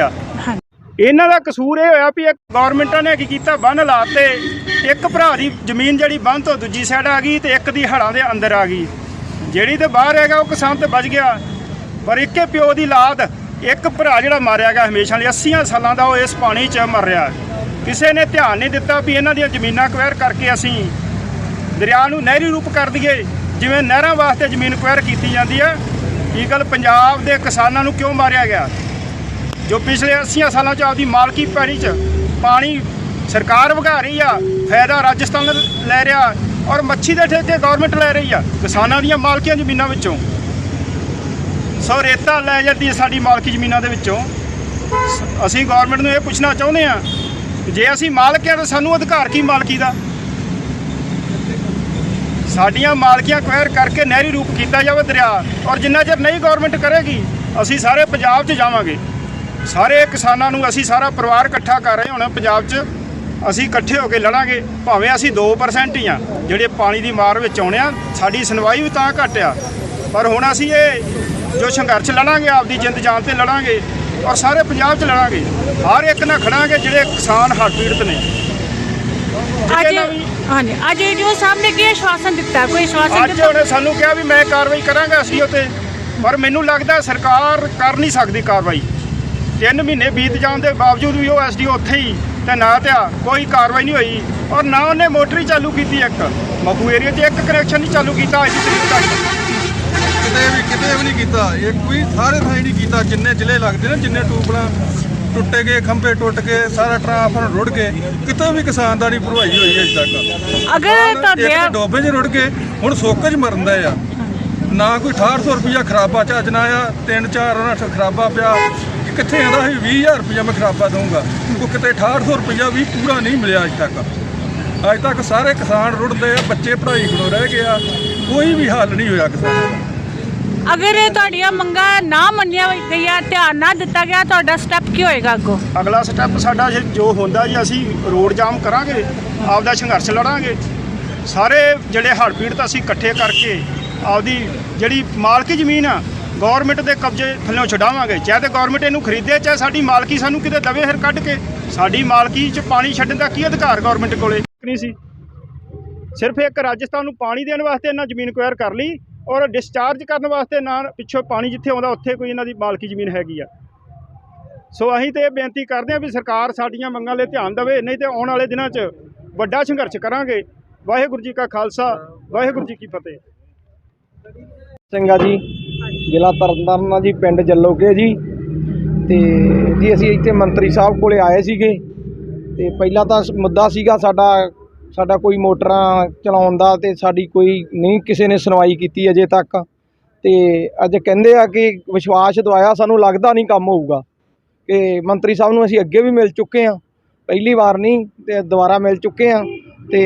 ਆ। ਇਹਨਾਂ ਦਾ ਕਸੂਰ ਇਹ ਹੋਇਆ ਵੀ ਇੱਕ ਗਵਰਨਮੈਂਟਾਂ ਨੇ ਕੀ ਕੀਤਾ, ਬੰਨ ਲਾਤੇ ਇੱਕ ਭਰਾ ਦੀ ਜ਼ਮੀਨ ਜਿਹੜੀ ਬੰਨ ਤੋਂ ਦੂਜੀ ਸਾਈਡ ਆ ਗਈ ਤੇ ਇੱਕ ਦੀ ਹੜਾਂ ਦੇ ਅੰਦਰ ਆ ਗਈ। ਜਿਹੜੀ ਤੇ ਬਾਹਰ ਹੈਗਾ ਉਹ ਕਿਸਾਨ ਤੇ ਬਚ ਗਿਆ। ਪਰ ਇੱਕੇ ਪਿਓ ਦੀ ਲਾਦ, ਇੱਕ ਭਰਾ ਜਿਹੜਾ ਮਾਰਿਆ ਗਿਆ ਹਮੇਸ਼ਾ ਲਈ 80 ਸਾਲਾਂ ਦਾ ਉਹ ਇਸ ਪਾਣੀ 'ਚ ਮਰ ਰਿਹਾ। ਕਿਸੇ ਨੇ ਧਿਆਨ ਨਹੀਂ ਦਿੱਤਾ ਵੀ ਇਹਨਾਂ ਦੀਆਂ ਜ਼ਮੀਨਾਂ ਕੁਐਰ ਕਰਕੇ ਅਸੀਂ ਦਰਿਆ ਨੂੰ ਨਹਿਰੀ ਰੂਪ ਕਰ ਦਈਏ। ਜਿਵੇਂ ਨਹਿਰਾਂ ਵਾਸਤੇ ਜ਼ਮੀਨ ਕੁਐਰ ਕੀਤੀ ਜਾਂਦੀ ਹੈ ਇਹ ਗੱਲ ਪੰਜਾਬ ਦੇ ਕਿਸਾਨਾਂ ਨੂੰ ਕਿਉਂ ਮਾਰਿਆ ਗਿਆ? ਜੋ ਪਿਛਲੇ 80 ਸਾਲਾਂ ਚ ਆਪਦੀ ਮਾਲਕੀ ਪੈਣੀ ਚ ਪਾਣੀ ਸਰਕਾਰ ਵਗਾ ਰਹੀ ਆ, ਫਾਇਦਾ ਰਾਜਸਥਾਨ ਲੈ ਰਿਹਾ ਔਰ ਮੱਛੀ ਦੇ ਠੇਕੇ ਗਵਰਨਮੈਂਟ ਲੈ ਰਹੀ ਆ, ਕਿਸਾਨਾਂ ਦੀਆਂ ਮਾਲਕੀਆਂ ਜ਼ਮੀਨਾਂ ਵਿੱਚੋਂ। ਸੋ ਰੇਤਾ ਲੈ ਜਾਂਦੀ ਹੈ ਸਾਡੀ ਮਾਲਕੀ ਜ਼ਮੀਨਾਂ ਦੇ ਵਿੱਚੋਂ। ਅਸੀਂ ਗਵਰਨਮੈਂਟ ਨੂੰ ਇਹ ਪੁੱਛਣਾ ਚਾਹੁੰਦੇ ਆ ਜੇ ਅਸੀਂ ਮਾਲਕ ਆ ਤਾਂ ਸਾਨੂੰ ਅਧਿਕਾਰ ਕੀ ਮਾਲਕੀ ਦਾ? ਸਾਡੀਆਂ ਮਾਲਕੀਆਂ ਕੁਐਰ ਕਰਕੇ ਨਹਿਰੀ ਰੂਪ ਕੀਤਾ ਜਾਵੇ ਦਰਿਆ, ਔਰ ਜਿੰਨਾ ਚਿਰ ਨਹੀਂ ਗਵਰਨਮੈਂਟ ਕਰੇਗੀ, ਅਸੀਂ ਸਾਰੇ ਪੰਜਾਬ 'ਚ ਜਾਵਾਂਗੇ। ਸਾਰੇ ਕਿਸਾਨਾਂ ਨੂੰ ਅਸੀਂ ਸਾਰਾ ਪਰਿਵਾਰ ਇਕੱਠਾ ਕਰ ਰਹੇ ਹੁਣ ਪੰਜਾਬ 'ਚ। ਅਸੀਂ ਇਕੱਠੇ ਹੋ ਕੇ ਲੜਾਂਗੇ ਭਾਵੇਂ ਅਸੀਂ 2% ਹੀ ਆ ਜਿਹੜੇ ਪਾਣੀ ਦੀ ਮਾਰ ਵਿੱਚ ਆਉਣੇ ਆ ਸਾਡੀ ਸੁਣਵਾਈ ਵੀ ਤਾਂ ਘੱਟ ਆ। ਪਰ ਹੁਣ ਅਸੀਂ ਇਹ ਜੋ ਸੰਘਰਸ਼ ਲੜਾਂਗੇ ਆਪਦੀ ਜਿੰਦ ਜਾਨ ਤੇ ਲੜਾਂਗੇ ਔਰ ਸਾਰੇ ਪੰਜਾਬ 'ਚ ਲੜਾਂਗੇ। ਹਰ ਇੱਕ ਨਾਲ ਖੜਾਂਗੇ ਜਿਹੜੇ ਕਿਸਾਨ ਹੜ੍ਹ ਪੀੜਤ ਨੇ ਅੱਜ ਹਾਂਜੀ ਅੱਜ ਸਾਹਿਬ ਨੇ ਕੀ ਆਸ਼ਵਾਸਨ ਦਿੱਤਾ ਕੋਈ ਆਸ਼ਵਾਸਨ ਅੱਜ ਉਹਨੇ ਸਾਨੂੰ ਕਿਹਾ ਵੀ ਮੈਂ ਕਾਰਵਾਈ ਕਰਾਂਗਾ ਐਸਡੀਓ ਤੇ ਪਰ ਮੈਨੂੰ ਲੱਗਦਾ ਸਰਕਾਰ ਕਰ ਨਹੀਂ ਸਕਦੀ ਕਾਰਵਾਈ। ਤਿੰਨ ਮਹੀਨੇ ਬੀਤ ਜਾਣ ਦੇ ਬਾਵਜੂਦ ਵੀ ਉਹ ਐਸਡੀਓ ਉੱਥੇ ਹੀ ਤੇ ਨਾ ਤੇ ਆ ਕੋਈ ਕਾਰਵਾਈ ਨਹੀਂ ਹੋਈ ਔਰ ਨਾ ਉਹਨੇ ਮੋਟਰ ਹੀ ਚਾਲੂ ਕੀਤੀ ਇੱਕ। ਮਖੂ ਏਰੀਆ 'ਚ ਇੱਕ ਕਨੈਕਸ਼ਨ ਨਹੀਂ ਚਾਲੂ ਕੀਤਾ ਅੱਜ ਦੀ ਤਰੀਕ ਤੱਕ। ਕਿਤੇ ਵੀ ਕਿਤੇ ਵੀ ਨਹੀਂ ਕੀਤਾ। ਇਹ ਕੋਈ ਸਾਰੇ ਥਾਂ ਨਹੀਂ ਕੀਤਾ। ਜਿੰਨੇ ਜ਼ਿਲ੍ਹੇ ਲੱਗਦੇ ਨੇ ਜਿੰਨੇ ਟੂਬਲਾਂ ਟੁੱਟੇ ਗਏ ਖੰਭੇ ਟੁੱਟ ਗਏ ਸਾਰਾ ਟਰਾਂਸਫਾਰਮਰ ਰੁੜ ਗਏ ਕਿਤੇ ਵੀ ਕਿਸਾਨ ਦਾ ਨਹੀਂ ਭਰਵਾਈ ਹੋਈ ਅਜੇ ਤੱਕ। ਅਗਰ ਤੁਹਾਡੇ ਡੋਬੇ 'ਚ ਰੁੜ ਗਏ ਹੁਣ ਸੁੱਕ 'ਚ ਮਰਦਾ ਆ। ਨਾ ਕੋਈ 6800 ਰੁਪਇਆ ਖਰਾਬਾ ਚੱਜ ਨਾ ਆ ਤਿੰਨ ਚਾਰ ਉਹਨਾਂ ਚ ਖਰਾਬਾ ਪਿਆ ਕਿੱਥੇ ਆਂਦਾ ਸੀ? 20000 ਰੁਪਇਆ ਮੈਂ ਖਰਾਬਾ ਦਊਂਗਾ। ਉਹ ਕਿਤੇ 6800 ਰੁਪਇਆ ਵੀ ਪੂਰਾ ਨਹੀਂ ਮਿਲਿਆ ਅਜੇ ਤੱਕ। ਅੱਜ ਤੱਕ ਸਾਰੇ ਕਿਸਾਨ ਰੁੜਦੇ ਆ ਬੱਚੇ ਪੜ੍ਹਾਈ ਖੜੋ ਰਹਿ ਗਿਆ ਕੋਈ ਵੀ ਹੱਲ ਨਹੀਂ ਹੋਇਆ ਕਿਸਾਨਾਂ ਦਾ। ਅਗਰ ਤੁਹਾਡੀਆਂ ਮੰਗਾਂ ਨਾ ਮੰਨੀਆਂ ਗਈਆਂ ਧਿਆਨ ਨਾ ਦਿੱਤਾ ਗਿਆ ਤੁਹਾਡਾ ਸਟੈਪ ਕੀ ਹੋਏਗਾ ਅੱਗੋਂ? ਅਗਲਾ ਸਟੈਪ ਸਾਡਾ ਜੇ ਜੋ ਹੁੰਦਾ ਜੀ ਅਸੀਂ ਰੋਡ ਜਾਮ ਕਰਾਂਗੇ ਆਪਦਾ ਸੰਘਰਸ਼ ਲੜਾਂਗੇ। ਸਾਰੇ ਜਿਹੜੇ ਹੜ੍ਹ ਪੀੜਤ ਅਸੀਂ ਇਕੱਠੇ ਕਰਕੇ ਆਪਦੀ ਜਿਹੜੀ ਮਾਲਕੀ ਜ਼ਮੀਨ ਆ ਗਵਰਨਮੈਂਟ ਦੇ ਕਬਜ਼ੇ ਥੱਲੇੋਂ ਛਡਾਵਾਂਗੇ। ਚਾਹੇ ਤੇ ਗਵਰਨਮੈਂਟ ਇਹਨੂੰ ਖਰੀਦੇ, ਚਾਹੇ ਸਾਡੀ ਮਾਲਕੀ ਸਾਨੂੰ ਕਿਤੇ ਦਵੇ ਹਰ ਕੱਢ ਕੇ, ਸਾਡੀ ਮਾਲਕੀ 'ਚ ਪਾਣੀ ਛੱਡਣ ਦਾ ਕੀ ਅਧਿਕਾਰ ਗਵਰਨਮੈਂਟ ਕੋਲੇ? ਨਹੀਂ ਸੀ। ਸਿਰਫ ਇੱਕ ਰਾਜਸਥਾਨ ਨੂੰ ਪਾਣੀ ਦੇਣ ਵਾਸਤੇ ਇਹਨਾਂ ਜ਼ਮੀਨ ਕੁਐਰ ਕਰ ਲਈ ਔਰ ਡਿਸਚਾਰਜ ਕਰਨ ਵਾਸਤੇ ਨਾ ਪਿੱਛੋਂ ਪਾਣੀ ਜਿੱਥੇ ਆਉਂਦਾ, ਉੱਥੇ ਕੋਈ ਇਹਨਾਂ ਦੀ ਮਾਲਕੀ ਜ਼ਮੀਨ ਹੈਗੀ ਆ। ਸੋ ਅਸੀਂ ਤੇ ਇਹ ਬੇਨਤੀ ਕਰਦੇ ਹਾਂ ਵੀ ਸਰਕਾਰ ਸਾਡੀਆਂ ਮੰਗਾਂ 'ਤੇ ਧਿਆਨ ਦੇਵੇ, ਨਹੀਂ ਤੇ ਆਉਣ ਵਾਲੇ ਦਿਨਾਂ 'ਚ ਵੱਡਾ ਸੰਘਰਸ਼ ਕਰਾਂਗੇ। ਵਾਹਿਗੁਰੂ ਜੀ ਕਾ ਖਾਲਸਾ, ਵਾਹਿਗੁਰੂ ਜੀ ਕੀ ਫਤਿਹ। ਸਿੰਘਾ ਜੀ। ਜ਼ਿਲ੍ਹਾ ਤਰਨਤਾਰਨ ਆ ਜੀ, ਪਿੰਡ ਜੱਲੋਕੇ ਜੀ। ਤੇ ਜੀ ਅਸੀਂ ਇੱਥੇ ਮੰਤਰੀ ਸਾਹਿਬ ਕੋਲੇ ਆਏ ਸੀਗੇ। ਤੇ ਪਹਿਲਾਂ ਤਾਂ ਮੁੱਦਾ ਸੀਗਾ ਸਾਡਾ ਸਾਡਾ ਕੋਈ ਮੋਟਰਾਂ ਚਲਾਉਣ ਦਾ ਤੇ ਸਾਡੀ ਕੋਈ ਨਹੀਂ ਕਿਸੇ ਨੇ ਸੁਣਵਾਈ ਕੀਤੀ ਅਜੇ ਤੱਕ। ਤੇ ਅੱਜ ਕਹਿੰਦੇ ਆ ਕਿ ਵਿਸ਼ਵਾਸ ਦਵਾਇਆ, ਸਾਨੂੰ ਲੱਗਦਾ ਨਹੀਂ ਕੰਮ ਹੋਊਗਾ। ਕਿ ਮੰਤਰੀ ਸਾਹਿਬ ਨੂੰ ਅਸੀਂ ਅੱਗੇ ਵੀ ਮਿਲ ਚੁੱਕੇ ਆ। ਪਹਿਲੀ ਵਾਰ ਨਹੀਂ, ਤੇ ਦੁਬਾਰਾ ਮਿਲ ਚੁੱਕੇ ਆ। ਤੇ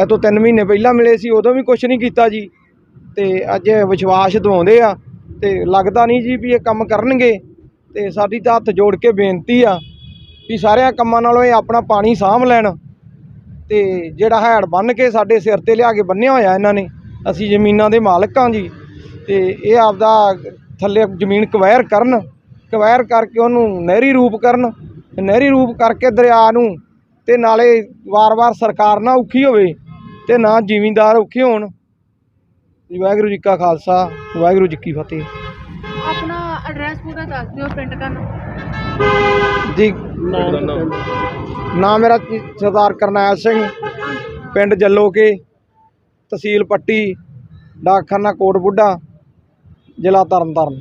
ਇਹ ਤੋਂ 3 ਮਹੀਨੇ ਪਹਿਲਾਂ ਮਿਲੇ ਸੀ, ਉਦੋਂ ਵੀ ਕੁਝ ਨਹੀਂ ਕੀਤਾ ਜੀ। ਤੇ ਅੱਜ ਵਿਸ਼ਵਾਸ ਦਵਾਉਂਦੇ ਆ। ਤੇ ਲੱਗਦਾ ਨਹੀਂ ਜੀ ਵੀ ਇਹ ਕੰਮ ਕਰਨਗੇ। ਤੇ ਸਾਡੀ ਤਾਂ ਹੱਥ ਜੋੜ ਕੇ ਬੇਨਤੀ ਆ ਵੀ ਸਾਰਿਆਂ ਕੰਮਾਂ ਨਾਲੋਂ ਇਹ ਆਪਣਾ ਪਾਣੀ ਸਾਂਭ ਲੈਣ। ਤੇ ਜਿਹੜਾ ਹੈੜ ਬੰਨ ਕੇ ਸਾਡੇ ਸਿਰ ਤੇ ਲਿਆ ਕੇ ਬੰਨਿਆ ਹੋਇਆ ਇਹਨਾਂ ਨੇ, ਅਸੀਂ ਜ਼ਮੀਨਾਂ ਦੇ ਮਾਲਕ ਹਾਂ ਜੀ। ਤੇ ਇਹ ਆਪਦਾ ਥੱਲੇ ਜ਼ਮੀਨ ਕਵੈਰ ਕਰਨ, ਕਵੈਰ ਕਰਕੇ ਉਹਨੂੰ ਨਹਿਰੀ ਰੂਪ ਕਰਨ ਨਹਿਰੀ ਰੂਪ ਕਰਕੇ ਦਰਿਆ ਨੂੰ ਤੇ ਨਾਲੇ ਵਾਰ-ਵਾਰ ਸਰਕਾਰ ਨਾ ਔਖੀ ਹੋਵੇ ਤੇ ਨਾ ਜ਼ਿਮੀਂਦਾਰ ਔਖੇ ਹੋਣ। ਜੀ ਵਾਹਿਗੁਰੂ ਜੀ ਕਾ ਖਾਲਸਾ ਵਾਹਿਗੁਰੂ ਜੀ ਕੀ ਫਤਿਹ। ਆਪਣਾ ਐਡਰੈਸ ਪੂਰਾ ਦੱਸ ਦਿਓ ਪਿੰਡ ਦਾ ਜੀ ਨਾਮ। ਮੇਰਾ ਸਰਦਾਰ ਕਰਨੈਲ ਸਿੰਘ ਪਿੰਡ ਜੱਲੋਕੇ ਤਹਿਸੀਲ ਪੱਟੀ ਡਾਕਖਾਨਾ ਕੋਟ ਬੁੱਢਾ ਜ਼ਿਲ੍ਹਾ ਤਰਨਤਾਰਨ।